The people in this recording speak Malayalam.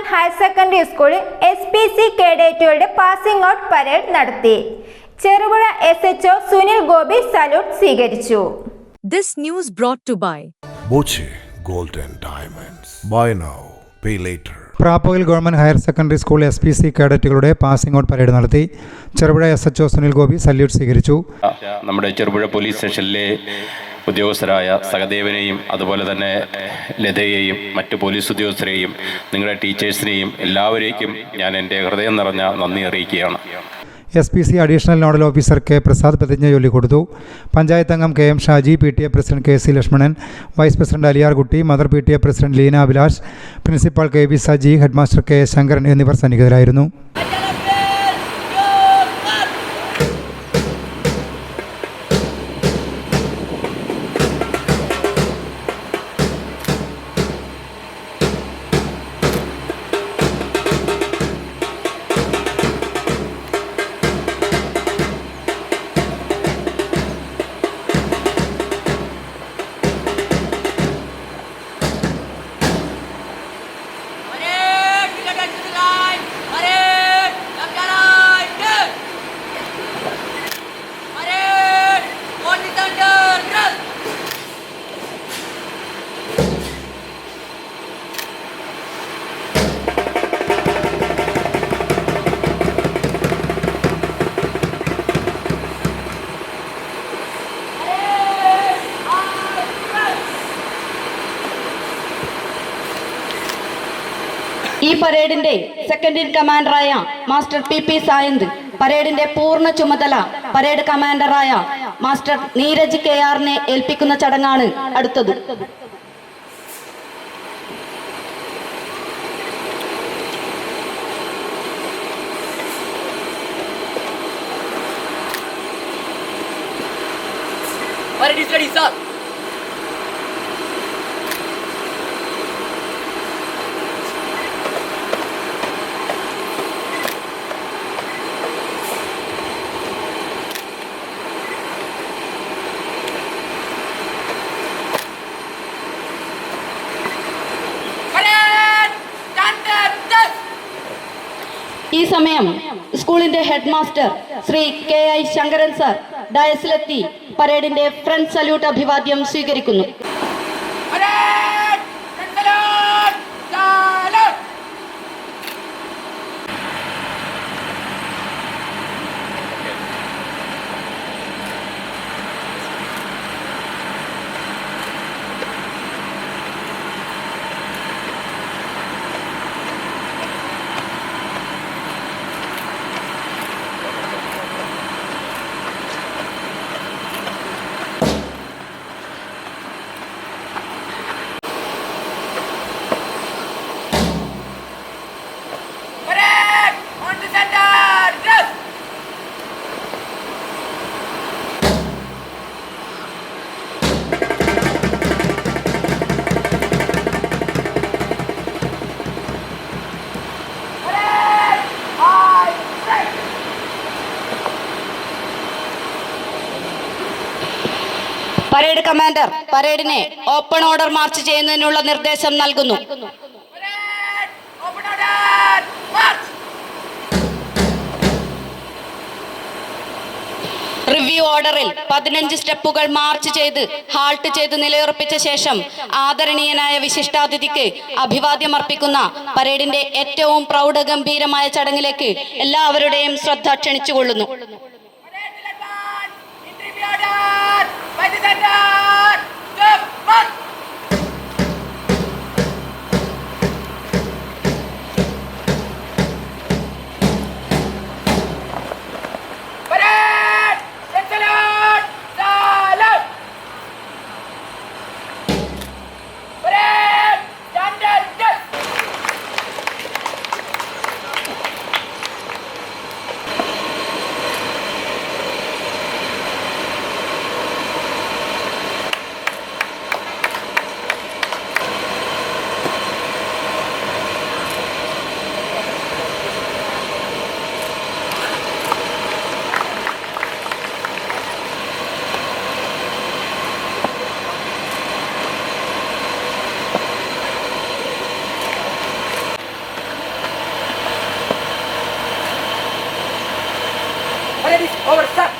ഗവൺമെന്റ് ഹയർ സെക്കൻഡറി സ്കൂളിൽ എസ് പി സി കേഡറ്റുകളുടെ പാസിംഗ് ഔട്ട് പരേഡ് നടത്തി. Cherupuzha S H Sunil Gopi salute സ്വീകരിച്ചു. This news brought to by Boche golden diamonds buy now pay later later. പ്രാപ്പകൽ government higher secondary school S P C കേഡറ്റുകളുടെ passing out parade നടത്തി. Cherupuzha S H O Sunil Gopi salute സ്വീകരിച്ചു. നമ്മുടെ ചെറുപുഴ പോലീസ് സ്റ്റേഷനിലെ ഉദ്യോഗസ്ഥരായ സഹദേവനെയും അതുപോലെ തന്നെ ലതയെയും മറ്റ് പോലീസ് ഉദ്യോഗസ്ഥരെയും നിങ്ങളുടെ ടീച്ചേഴ്സിനെയും എല്ലാവരേക്കും ഞാൻ എന്റെ ഹൃദയം നിറഞ്ഞ നന്ദി അറിയിക്കുകയാണ്. S P C additional nodal officer K Prasad പ്രതിജ്ഞ ചൊല്ലിക്കൊടുത്തു പഞ്ചായത്ത് അംഗം K. M. Shaji P. T. A. President K. C. Lakshmanan vice president Aliyarkutty mother P. T. A. President Leena Abhilash principal K. V. Saji headmaster K. Sankaran എന്നിവർ സന്നിഹിതരായിരുന്നു. ഈ പരേഡിന്റെ സെക്കൻഡ് ഇൻ കമാൻഡറായ മാസ്റ്റർ പി പി സായന്ത് പരേഡിന്റെ പൂർണ ചുമതല പരേഡ് കമാൻഡറായ മാസ്റ്റർ നീരജ് കെ ആറിനെ ഏൽപ്പിക്കുന്ന ചടങ്ങാണ് അടുത്തത് Parade is ready, sir! ഈ സമയം സ്കൂളിന്റെ head master Shri K I Sankaran sir ഡയസിലെത്തി. പരേഡിന്റെ ഫ്രണ്ട് സല്യൂട്ട് അഭിവാദ്യം സ്വീകരിക്കുന്നു. കമാൻഡർ പരേഡിനെ ഓപ്പൺ ഓർഡർ മാർച്ച് ചെയ്യുന്നതിനുള്ള നിർദ്ദേശം നൽകുന്നു! റിവ്യൂ ഓർഡറിൽ പതിനഞ്ച് സ്റ്റെപ്പുകൾ മാർച്ച് ചെയ്ത് ഹാൾട്ട് ചെയ്ത് നിലയുറപ്പിച്ച ശേഷം ആദരണീയനായ വിശിഷ്ടാതിഥിക്ക് അഭിവാദ്യം അർപ്പിക്കുന്ന പരേഡിന്റെ ഏറ്റവും പ്രൗഢഗംഭീരമായ ചടങ്ങിലേക്ക് എല്ലാവരുടെയും ശ്രദ്ധ ക്ഷണിച്ചുകൊള്ളുന്നു Eric